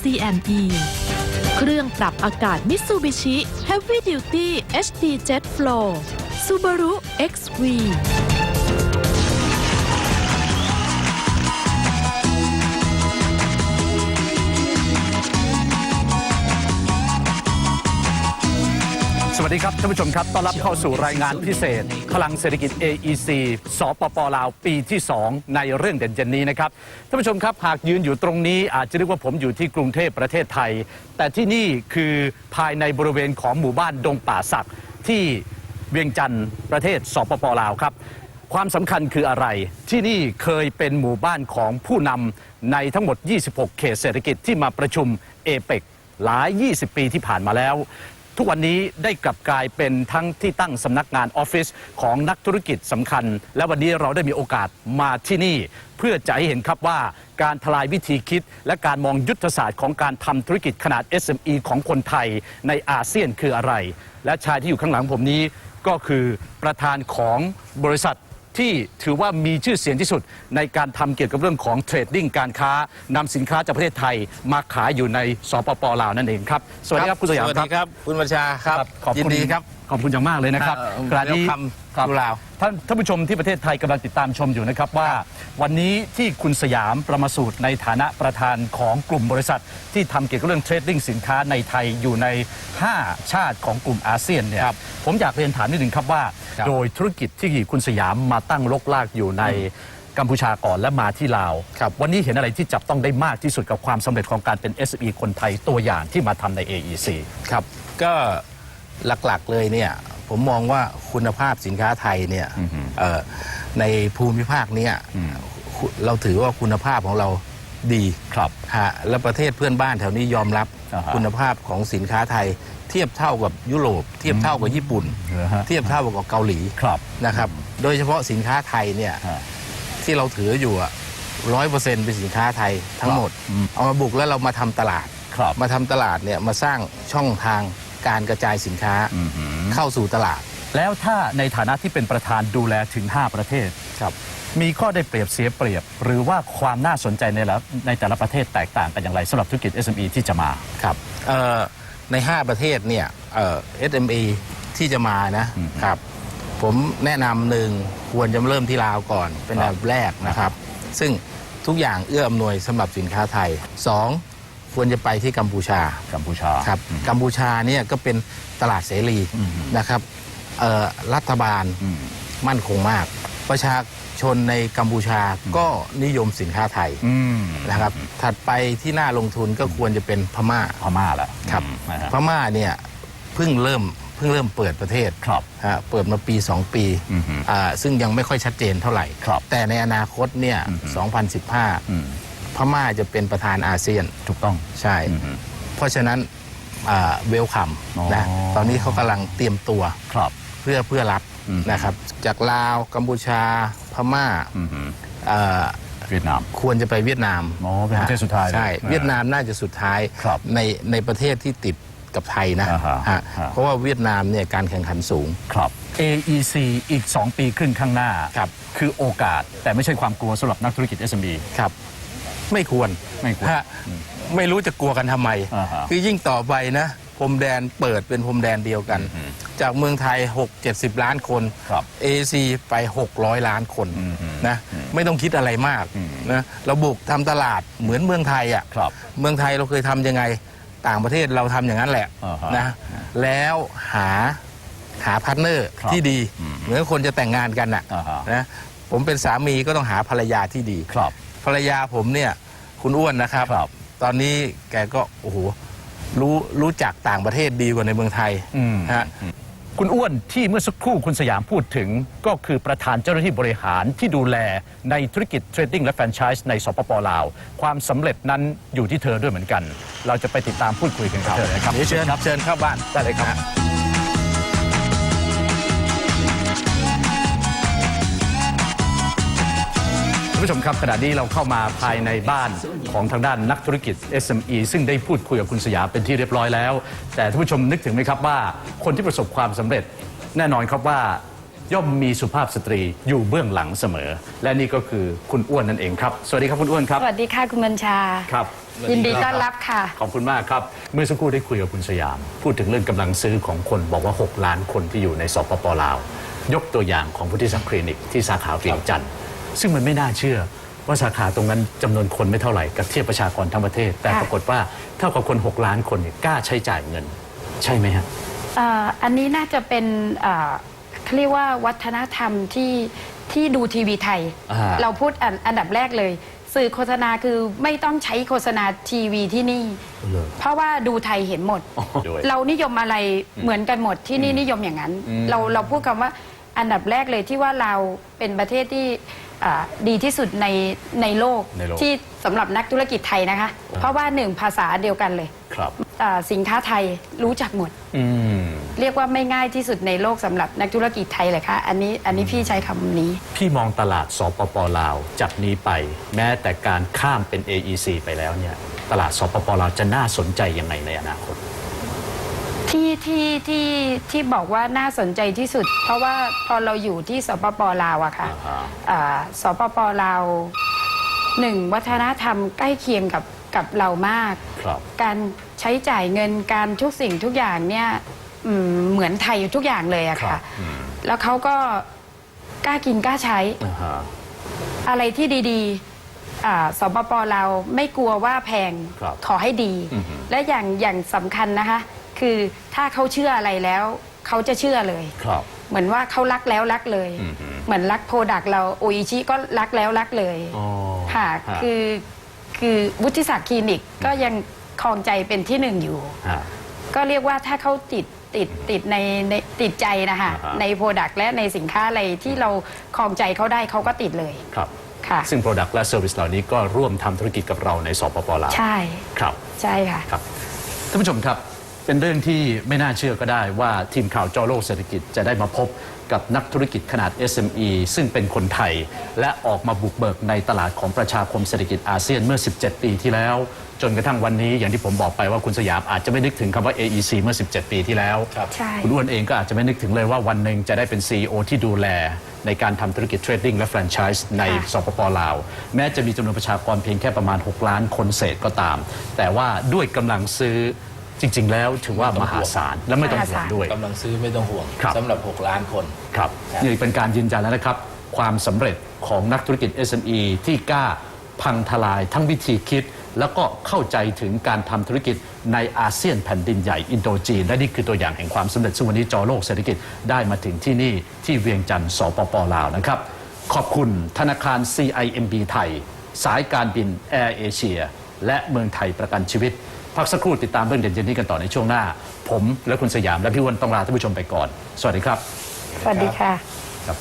CME เครื่องปรับอากาศ Mitsubishi Heavy Duty HD Jet Flow Subaru XV วัสดีครับท่านผู้ชมครับต้อนรับเข้าสู่รายงานพิเศษ พลังเศรษฐกิจ AEC สปปลาวปีที่ 2 ในเรื่องเด่นเจนนี้นะครับท่านผู้ชมครับหากยืนอยู่ตรงนี้อาจจะนึกว่าผมอยู่ที่กรุงเทพประเทศไทย แต่ที่นี่คือภายในบริเวณของหมู่บ้านดงป่าสักที่เวียงจันทร์ประเทศสปปลาวครับความสำคัญคืออะไร ที่นี่เคยเป็นหมู่บ้านของผู้นำในทั้งหมด 26 เขตเศรษฐกิจที่มาประชุมเอเปกหลาย 20 ปีที่ผ่านมาแล้ว ทุกวันนี้ได้กลับกลายเป็นทั้งที่ตั้งสำนักงานออฟฟิศของนักธุรกิจสำคัญ และวันนี้เราได้มีโอกาสมาที่นี่ เพื่อจะให้เห็นครับว่าการทลายวิธีคิด และการมองยุทธศาสตร์ของการทำธุรกิจขนาด SME ของคนไทยในอาเซียนคืออะไร และชายที่อยู่ข้างหลังผมนี้ก็คือประธานของบริษัท ที่ถือว่ามีชื่อเสียงที่สุดในการทำเกี่ยวกับเรื่องของเทรดดิ้งการค้านำสินค้าจากประเทศไทยมาขายอยู่ในสปปลาวนั่นเองครับ สวัสดีครับคุณสยามสวัสครัดีบครับ คุณบัญชาครับ ขอบยินคุณดีครับ ขอบคุณอย่างมากเลยนะครับเอ่อขณะนี้ welcome ครับ to ลาวท่านท่านผู้ชมที่ประเทศไทยกำลังติดตามชมอยู่นะครับว่า วันนี้ที่คุณสยามประมาสูตรในฐานะประธานของกลุ่มบริษัท ที่ทำเกี่ยวกับเรื่องเทรดดิ้งสินค้าในไทยอยู่ใน 5 ชาติของกลุ่มอาเซียนเนี่ยครับผมอยากเรียนถามนิดหนึ่งครับว่า ครับ โดยธุรกิจที่คุณสยามมาตั้งลกลากอยู่ในกัมพูชาก่อนและมาที่ลาว ครับ วันนี้เห็นอะไรที่จับต้องได้มากที่สุดกับความสำเร็จของการเป็น SME คนไทยตัวอย่างที่มาทำใน AEC ครับก็ หลักๆเลยเนี่ยผมมองว่าคุณภาพสินค้าไทยเนี่ยเอ่อในภูมิภาคเนี้ยคุเราถือว่าคุณภาพของเราดีครับฮะและประเทศเพื่อนบ้านแถวนี้ยอมรับอ่าฮะคุณภาพของสินค้าไทย เทียบเท่ากับยุโรป เทียบเท่ากับญี่ปุ่นเหรอฮะเทียบเท่ากับเกาหลีครับนะครับ โดยเฉพาะสินค้าไทยเนี่ยฮะที่เราถืออยู่ร้อยเปอร์เซ็นต์เป็นสินค้าไทยทั้งหมดอืมเอามาบุกแล้วเรามาทำตลาดครับมาทำตลาดเนี่ยมาสร้างช่องทาง การกระจายสินค้าเข้าสู่ตลาด แล้วถ้าในฐานะที่เป็นประธานดูแลถึง 5 ประเทศครับมีข้อได้เปรียบเสียเปรียบ หรือว่าความน่าสนใจในละในแต่ละประเทศแตกต่างกันอย่างไรสำหรับธุรกิจ SME ที่จะมาครับเอ่อใน 5 ประเทศเนี่ยเอ่อ SME ที่จะมานะครับ ผมแนะนำหนึ่งควรจะเริ่มที่ลาวก่อนเป็นครัอับนดับแรกนะครับ ซึ่งทุกอย่างเอื้ออำนวยสำหรับสินค้าไทย 2. ควรจะไปที่กัมพูชากัมพูชาครับกัมพูชาเนี่ยก็เป็นตลาดเสรีนะครับเอ่อรัฐบาลอืมมั่นคงมาก ประชาชนในกัมพูชาก็นิยมสินค้าไทยอืมนะครับ ถัดไปที่น่าลงทุนก็ควรจะเป็นพม่าพม่าละครับอืมนะฮะพม่าเนี่ยเพิ่งเริ่มเพิ่งเริ่มเปิดประเทศครับฮะเปิดมาปี 2 ปีอือฮึอ่าซึ่งยังไม่ค่อยชัดเจนเท่าไหร่ครับแต่ในอนาคตเนี่ยอืม2015 พม่าจะเป็นประธานอาเซียนถูกต้องใช่ อือฮึ เพราะฉะนั้นเวลคัมอ๋อ นะตอนนี้เขากำลังเตรียมตัวครับ เพื่อเพื่อรับอืม นะครับจากลาวกัมพูชาพม่าอือฮึเอ่อเวียดนาม ควรจะไปเวียดนามอ๋อเป็นประเทศสุดท้ายเลยใช่อ่าเวียดนามน่าจะสุดท้ายครับในในประเทศที่ติดกับไทยนะอ่าฮะฮะฮะ เพราะว่าเวียดนามเนี่ยการแข่งขันสูง ครับ AEC อีก 2 ปีครึ่งข้างหน้า ครับ คือโอกาสแต่ไม่ใช่ความกลัวสำหรับนักธุรกิจ SME ครับ ไม่ควรไม่ควรฮะไม่รู้จะกลัวกันทำไม อ่าฮะ คือยิ่งต่อไปนะพรมแดนเปิดเป็นพรมแดนเดียวกัน จากเมืองไทย 6 70 ล้านคน ครับ AC ไป 600 ล้านคนอืมนะไม่ต้องคิดอะไรมากอืมนะเราบุกทำตลาดเหมือนเมืองไทยอะ ครับ เมืองไทยเราเคยทำยังไงต่างประเทศเราทำอย่างนั้นแหละอ่าฮะนะแล้วหาหาพาร์ทเนอร์ครับที่ดีอืมเหมือนคนจะแต่งงานกันอะอ่าฮะ นะผมเป็นสามีก็ต้องหาภรรยาที่ดี ครับ ภรรยาผมเนี่ย คุณอ้วนนะครับ ครับ ตอนนี้แกก็โอ้โหรู้รู้จักต่างประเทศดีกว่าในเมืองไทยอืมฮะ คุณอ้วนที่เมื่อสักครู่คุณสยามพูดถึง ก็คือประธานเจ้าหน้าที่บริหารที่ดูแลในธุรกิจเทรดดิ้งและแฟรนไชส์ในสปปลาว ความสำเร็จนั้นอยู่ที่เธอด้วยเหมือนกัน เราจะไปติดตามพูดคุยกันกับเธอนะครับ เดี๋ยวเชิญครับเชิญเข้าบ้านได้เลยครับ ผู้ชมครับขณะนี้เราเข้ามาภายในบ้านของทางด้านนักธุรกิจ SME ซึ่งได้พูดคุยกับคุณสยามเป็นที่เรียบร้อยแล้ว แต่ท่านผู้ชมนึกถึงไหมครับว่า คนที่ประสบความสำเร็จ แน่นอนครับว่าย่อมมีสุภาพสตรีอยู่เบื้องหลังเสมอ และนี่ก็คือคุณอ้วนนั่นเองครับสวัสดีครับคุณอ้วนครับสวัสดีค่ะคุณบัญชาครับยินดีต้อนรับค่ะ ขอบคุณมากครับ เมื่อสักครู่ได้คุยกับคุณสยาม พูดถึงเรื่องกำลังซื้อของคนบอกว่า 6 ล้านคนที่อยู่ในสปปลาว ยกตัวอย่างของพุทธิศักดิ์คลินิกที่สาขาเวียงจันทร์ ซึ่งมันไม่น่าเชื่อว่าสาขาตรงนั้นจำนวนคนไม่เท่าไหร่กับเทียบประชากรทั้งประเทศ แต่ค่ะ ปรากฏว่าเท่ากับคน 6 ล้านคนเนี่ยกล้าใช้จ่ายเงิน ใช่ไหมฮะ เอ่ออันนี้น่าจะเป็นเอ่อเขาเรียกว่าวัฒนธรรมที่ที่ดูทีวีไทย อ่า เราพูดอันอันดับแรกเลย สื่อโฆษณาคือไม่ต้องใช้โฆษณาทีวีที่นี่เลยเพราะว่าดูไทยเห็นหมดอ๋อด้วย เรานิยมอะไรเหมือนกันหมดที่นี่นิยมอย่างนั้น เราเราพูดคำว่า อันดับแรกเลยที่ว่าเราเป็นประเทศที่อ่าดีที่สุดในในโลกในโลก ที่สำหรับนักธุรกิจไทยนะคะ เพราะว่าหนึ่งภาษาเดียวกันเลยครับ อ่าสินค้าไทยรู้จักหมด อืม เรียกว่าไม่ง่ายที่สุดในโลกสำหรับนักธุรกิจไทยเลยค่ะ อันนี้อันนี้พี่ใช้คำนี้ พี่มองตลาดสปปลาวจากนี้ไป แม้แต่การข้ามเป็น AEC ไปแล้วเนี่ย ตลาดสปปลาวจะน่าสนใจยังไงในอนาคต ที่ที่ที่ที่บอกว่าน่าสนใจที่สุด เพราะว่าพอเราอยู่ที่สปปลาวอะค่ะอ่าฮะ อ่าสปปลาวหนึ่งวัฒนธรรมใกล้เคียงกับกับเรามาก ครับ การใช้จ่ายเงินการทุกสิ่งทุกอย่างเนี่ยอืมเหมือนไทยทุกอย่างเลยอะครัค่ะ บอืม แล้วเขาก็กล้ากินกล้าใช้ อ่าฮะอะไรที่ดีๆอ่าสปปเราไม่กลัวว่าแพง ครับขอให้ดี อือฮึและอย่างอย่างสำคัญนะคะ คือถ้าเขาเชื่ออะไรแล้วเขาจะเชื่อเลย ครับ เหมือนว่าเขารักแล้วรักเลย อือฮึเหมือนรักโปรดักเราโออิชิก็รักแล้วรักเลยอ๋อค่ะฮะ คือคือวุฒิศักดิ์คลินิกก็ยังคลองใจเป็นที่หนึ่งอยู่ ฮะ ก็เรียกว่าถ้าเขาติดติดติดในในติดใจนะคะอ่าฮะ ในโปรดักต์และในสินค้าอะไรที่เราคลองใจเขาได้เขาก็ติดเลยครับ ค่ะ ซึ่ง Product และ Service เหล่านี้ก็ร่วมทำธุรกิจกับเราในสปปลาวใช่ ครับ ใช่ค่ะ ครับท่านผู้ชมครับ เป็นเรื่องที่ไม่น่าเชื่อก็ได้ว่าทีมข่าวเจอโลกเศรษฐกิจจะได้มาพบกับนักธุรกิจขนาด SME ซึ่งเป็นคนไทย และออกมาบุกเบิกในตลาดของประชาคมเศรษฐกิจอาเซียนเมื่อ 17 ปีที่แล้ว จนกระทั่งวันนี้อย่างที่ผมบอกไปว่าคุณสยามอาจจะไม่นึกถึงคำว่า AEC เมื่อ 17 ปีที่แล้วครับใช่ คุณอ้วนเองก็อาจจะไม่นึกถึงเลยว่าวันหนึ่งจะได้เป็น CEO ที่ดูแล ในการทำธุรกิจเทรดดิ้งและแฟรนไชส์ในค่ะ สปปลาว แม้จะมีจำนวนประชากรเพียงแค่ประมาณ 6 ล้านคนเศษก็ตาม แต่ว่าด้วยกำลังซื้อ จริง ๆ แล้วถือว่ามหาศาลและไม่ต้องห่วงด้วย กำลังซื้อไม่ต้องห่วงครับ สำหรับ 6 ล้านคน ครับครับ นี่เป็นการยืนยันแล้วนะครับ ความสำเร็จของนักธุรกิจ SME ที่กล้าพังทลายทั้งวิธีคิด แล้วก็เข้าใจถึงการทำธุรกิจในอาเซียนแผ่นดินใหญ่อินโดจีน และนี่คือตัวอย่างแห่งความสำเร็จซึ่งวันนี้จอโลกเศรษฐกิจได้มาถึงที่นี่ที่เวียงจันทร์สปปลาวนะครับ ขอบคุณธนาคาร CIMB ไทย สายการบินแอร์เอเชียและเมืองไทยประกันชีวิต พักสักครู่ติดตามเรื่องเด่นๆนี้กันต่อในช่วงหน้า ผมและคุณสยามและพี่อ้วันต้องลาท่านผู้ชมไปก่อน สวัสดีครับ สวัสดีค่ะ ครับ